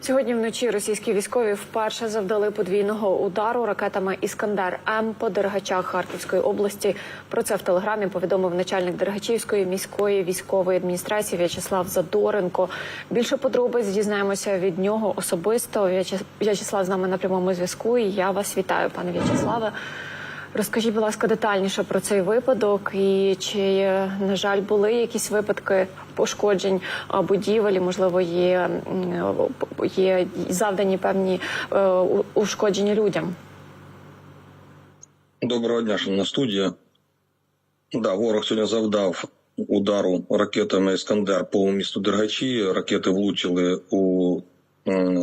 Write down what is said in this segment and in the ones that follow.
Сьогодні вночі російські військові вперше завдали подвійного удару ракетами Іскандер М по Дергачах Харківської області. Про це в телеграмі повідомив начальник Дергачівської міської військової адміністрації В'ячеслав Задоренко. Більше подробиць дізнаємося від нього особисто. В'яче- В'ячеслав з нами на прямому зв'язку. І я вас вітаю, пане В'ячеславе. Розкажіть, будь ласка, детальніше про цей випадок і чи, е, на жаль, були якісь випадки пошкоджень будівель, можливо, є, є завдані певні е, ушкодження людям. Доброго дня, шановна студія. Да, ворог сьогодні завдав удару ракетами Іскандер по місту Дергачі. Ракети влучили у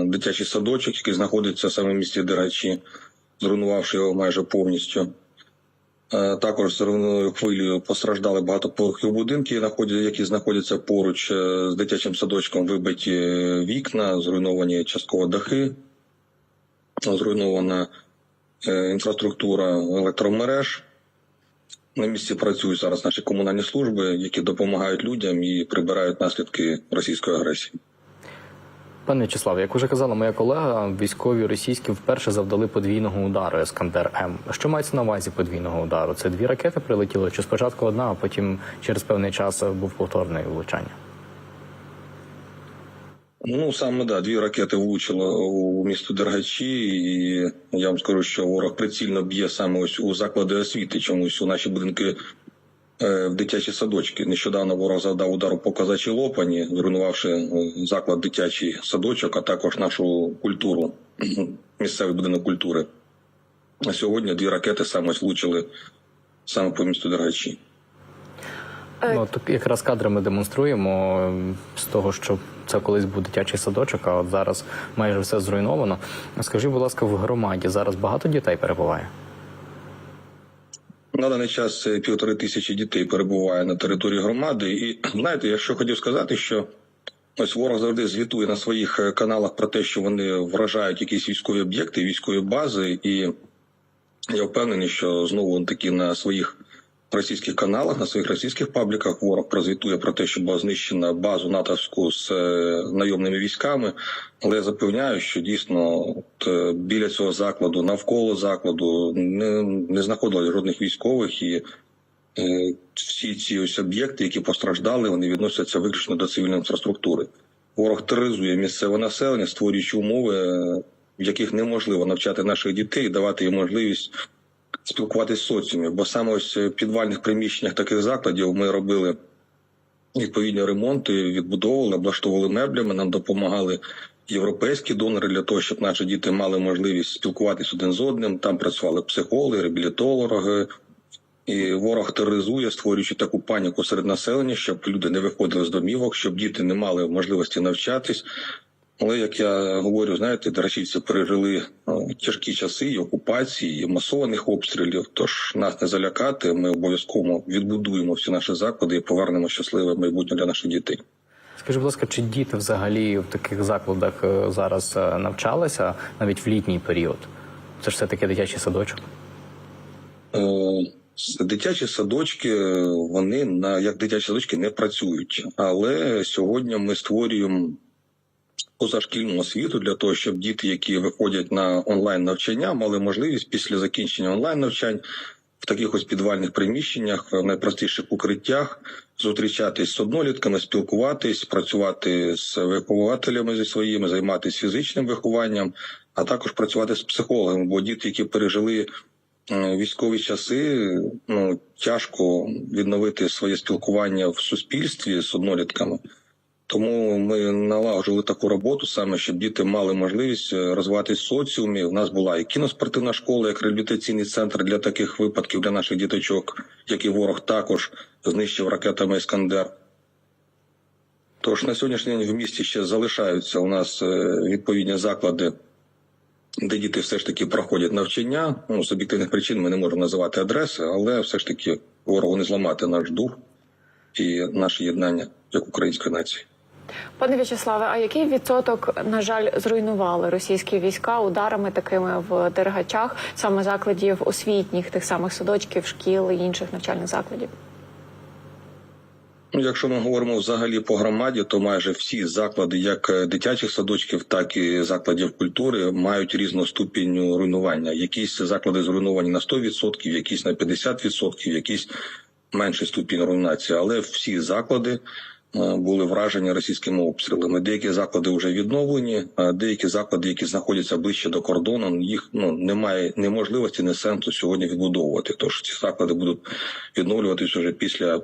дитячий садочок, який знаходиться саме в місті Дергачі, зруйнувавши його майже повністю. Е, Також зерновою хвилею постраждали багатоповерхові будинки, які знаходяться поруч е, з дитячим садочком. Вибиті вікна, зруйновані частково дахи, зруйнована е, інфраструктура електромереж. На місці працюють зараз наші комунальні служби, які допомагають людям і прибирають наслідки російської агресії. Пане Вячеславе, як уже казала моя колега, військові російські вперше завдали подвійного удару Ескандер М. Що мається на увазі подвійного удару? Це дві ракети прилетіли, чи спочатку одна, а потім через певний час був повторний влучання? Ну саме да, дві ракети влучили у місто Дергачі, і я вам скажу, що ворог прицільно б'є саме ось у заклади освіти, чомусь у наші будинки в дитячі садочки. Нещодавно ворог завдав удару по казачій лопані, зруйнувавши е, заклад дитячий садочок, а також нашу культуру, місцевий будинок культури. А сьогодні дві ракети саме влучили саме по місту Дергачі. Е, Ну так якраз кадри ми демонструємо ем, з того, що це колись був дитячий садочок, а от зараз майже все зруйновано. Скажіть, будь ласка, в громаді зараз багато дітей перебуває? На даний час е, півтори тисячі дітей перебуває на території громади. І знаєте, я що хотів сказати, що ось ворог завжди звітує на своїх е, каналах про те, що вони вражають якісь військові об'єкти, військові бази, і я впевнений, що знову таки на своїх російських каналах, на своїх російських пабліках ворог прозвітує про те, що була знищена базу натовську з е, найомними військами. Але я запевняю, що дійсно от, е, біля цього закладу, навколо закладу, не, не знаходилось жодних військових і. е, Всі ці ось об'єкти, які постраждали, вони відносяться виключно до цивільної інфраструктури. Ворог тероризує місцеве населення, створюючи умови, в яких неможливо навчати наших дітей, давати їм можливість спілкуватися з соціумом. Бо саме ось в підвальних приміщеннях таких закладів ми робили відповідні ремонти, відбудовували, облаштовували меблями. Нам допомагали європейські донори для того, щоб наші діти мали можливість спілкуватися один з одним. Там працювали психологи, реабілітологи. І ворог тероризує, створюючи таку паніку серед населення, щоб люди не виходили з домівок, щоб діти не мали можливості навчатись. Але як я говорю, знаєте, драчівці пережили тяжкі часи і окупації, і масованих обстрілів. Тож нас не залякати. Ми обов'язково відбудуємо всі наші заклади і повернемо щасливе майбутнє для наших дітей. Скажіть, будь ласка, чи діти взагалі в таких закладах е, зараз е, навчалися навіть в літній період? Це ж все таки дитячий садочок. Е, Дитячі садочки, вони на як дитячі садочки не працюють. Але сьогодні ми створюємо позашкільну освіту для того, щоб діти, які виходять на онлайн навчання, мали можливість після закінчення онлайн навчань в таких ось підвальних приміщеннях, в найпростіших укриттях, зустрічатись з однолітками, спілкуватись, працювати з вихователями зі своїми, займатися фізичним вихованням, а також працювати з психологами, бо діти, які пережили е, військові часи, ну тяжко відновити своє спілкування в суспільстві з однолітками. Тому ми налагоджували таку роботу саме, щоб діти мали можливість е, розвиватися в соціумі. У нас була і кіноспортивна школа, як реабілітаційний центр для таких випадків для наших діточок, який ворог також знищив ракетами Іскандер. Тож на сьогоднішній день в місті ще залишаються у нас е, відповідні заклади, де діти все ж таки проходять навчання. Ну, з об'єктивних причин ми не можемо називати адреси, але все ж таки ворогу не зламати наш дух і наше єднання як української нації. Пане В'ячеславе, а який відсоток, на жаль, зруйнували російські війська ударами такими в Дергачах, саме закладів освітніх, тих самих садочків, шкіл і інших навчальних закладів? Ну, якщо ми говоримо взагалі по громаді, то майже всі заклади, як е, дитячих садочків, так і закладів культури, мають різну ступінь руйнування. Якісь заклади зруйновані на 100%, якісь на 50%, якісь менший ступінь руйнації. Але всі заклади були вражені російськими обстрілами. Деякі заклади вже відновлені, а деякі заклади, які знаходяться ближче до кордону, їх ну немає неможливості, не сенсу сьогодні відбудовувати. Тож ці заклади будуть відновлюватись уже після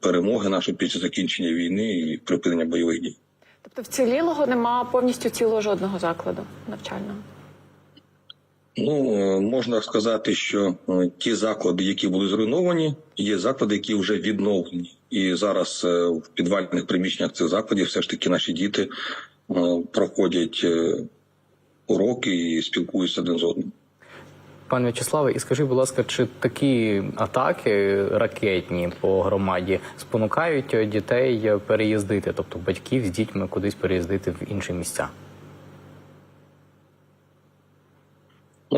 перемоги нашої, після закінчення війни і припинення бойових дій. Тобто вцілілого нема повністю цілого жодного закладу навчального. Ну е, можна сказати, що е, ті заклади, які були зруйновані, є заклади, які вже відновлені. І зараз е, в підвальних приміщеннях цих закладів все ж таки наші діти е, проходять е, уроки і спілкуються один з одним. Пане В'ячеславе, і скажи, будь ласка, чи такі атаки ракетні по громаді спонукають дітей переїздити, тобто батьків з дітьми кудись переїздити в інші місця?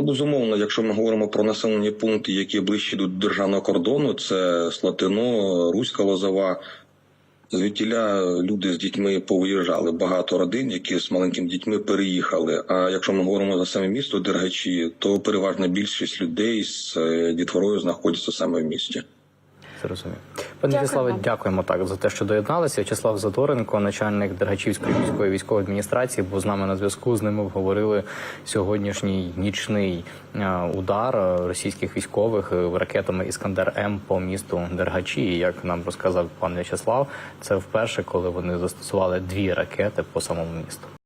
Безумовно, якщо ми говоримо про населені пункти, які ближче до державного кордону, це Слатино, Руська Лозова. Звідтіля люди з дітьми повиїжджали. Багато родин, які з маленькими дітьми переїхали. А якщо ми говоримо за саме місто Дергачі, то переважна більшість людей з е, дітворою знаходяться саме в місті. Зрозумів. Пане В'ячеславе, дякуємо так за те, що доєдналися. В'ячеслав Задоренко, начальник Дергачівської міської військової адміністрації, був з нами на зв'язку. З ними обговорили сьогоднішній нічний е, удар е, російських військових е, ракетами Іскандер М по місту Дергачі. І як нам розказав пан В'ячеслав, це вперше, коли вони застосували дві ракети по самому місту.